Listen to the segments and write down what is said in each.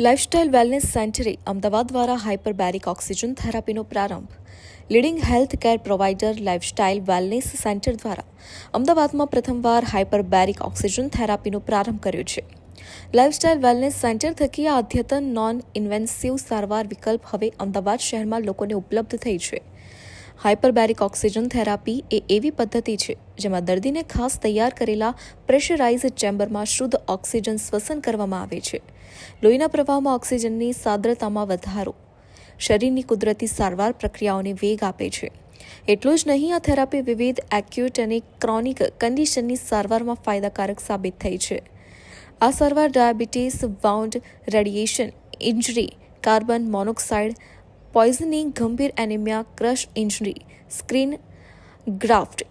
Lifestyle wellness સેન્ટરે Ahmedabad દ્વારા હાઇપરબેરિક oxygen થેરાપીનો પ્રારંભ. Leading health care provider lifestyle wellness centre દ્વારા અમદાવાદમાં પ્રથમવાર હાઇપરબેરિક ઓક્સિજન થેરાપીનો પ્રારંભ કર્યો છે. લાઇફસ્ટાઇલ વેલનેસ સેન્ટર થકી આ અદ્યતન નોન ઇન્વેન્સિવ સારવાર વિકલ્પ હવે અમદાવાદ શહેરમાં લોકોને ઉપલબ્ધ થઈ છે. હાઇપરબેરિક ઓક્સિજન થેરાપી એ એવી પદ્ધતિ છે જેમાં દર્દીને ખાસ તૈયાર કરેલા પ્રેશરાઇઝ ચેમ્બરમાં શુદ્ધ ઓક્સિજન શ્વસન કરવામાં આવે છે. લોહીના પ્રવાહમાં ઓક્સિજનની સાંદ્રતામાં વધારો. શરીરની કુદરતી સારવાર પ્રક્રિયાઓને વેગ આપે છે. એટલું જ નહીં, આ થેરાપી વિવિધ એક્યુટ અને ક્રોનિક કન્ડિશનની સારવારમાં ફાયદાકારક સાબિત થઈ છે. આ સારવાર diabetes, wound, radiation, injury, carbon monoxide poisoning ગંભીર anaemia crush injury screen graft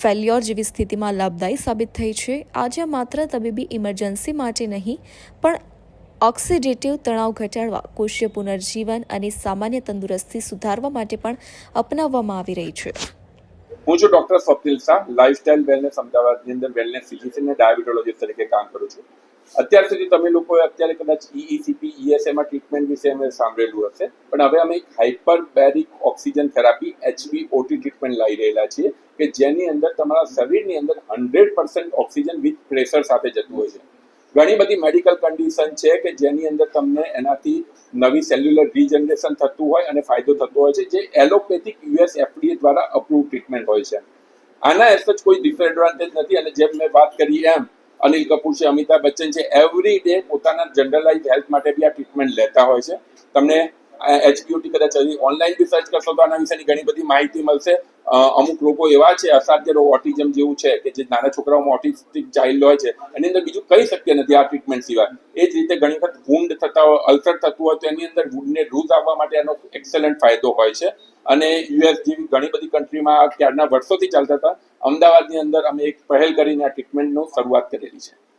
failure જેવી સ્થિતિમાં લાભદાયી સાબિત થઈ છે. આજે માત્ર તબીબી ઇમરજન્સી માટે નહીં, પણ ઓક્સિડેટિવ તણાવ ઘટાડવા, કોષીય પુનર્જીવન અને સામાન્ય તંદુરસ્તી સુધારવા માટે પણ અપનાવવામાં આવી રહી છે. હું છું doctor Swapnil Shah lifestyle wellness અમદાવાદની અંદર વેલનેસ ફિઝિશિયન અને ડાયાબિટોલોજીસ્ટ તરીકે કામ કરું છું. અત્યાર સુધી તમે લોકોએ અત્યારે કદાચ ઈઈસીપી ઈએસએમાં ટ્રીટમેન્ટ વિશે અમે સાંભળેલું હશે. પણ હવે અમે એક hyperbaric oxygen therapy HB OT treatment લાવી રહેલા છીએ કે જેની અંદર તમારા શરીરની અંદર hundred percent oxygen with pressure સાથે જતું હોય છે. ઘણી બધી મેડિકલ કન્ડિશન છે કે જેની અંદર તમને એનાથી નવી સેલ્યુલર રીજનરેશન થતું હોય અને ફાયદો થતો હોય છે, જે એલોપેથિક યુએસ એફડીએ દ્વારા અપ્રૂવ ટ્રીટમેન્ટ હોય છે. આના એસ કોઈ ડિસએડવાન્ટેજ નથી. અને જેમ મેં વાત કરી એમ અનિલ કપૂર છે, અમિતાભ બચ્ચન છે એવરી ડે પોતાના જનરલાઇઝ હેલ્થ માટે બી આ ટ્રીટમેન્ટ લેતા હોય છે. તમને એચક્યુટી કદાચ ઓનલાઈન બી સર્ચ કરશો તો આના વિશેની ઘણી બધી માહિતી મળશે. અમુક લોકો એવા છે, અસાધ્ય રોગ ઓટિઝમ જેવું છે કે જે નાના છોકરાઓમાં ઓટિસ્ટિક ચાઇલ્ડ હોય છે, એની અંદર બીજું કઈ શક્ય નથી આ ટ્રીટમેન્ટ સિવાય. એ જ રીતે ઘણી વખત વુન્ડ થતા હોય અલ્સર થતું હોય તો એની અંદર વુન્ડને રૂઝ આવવા માટે એનો એક્સેલન્ટ ફાયદો હોય છે. અને યુએસ જેવી ઘણી બધી કન્ટ્રીમાં ક્યારના વર્ષોથી ચાલતા હતા. અમદાવાદની અંદર અમે એક પહેલ કરીને આ ટ્રીટમેન્ટનું શરૂઆત કરેલી છે.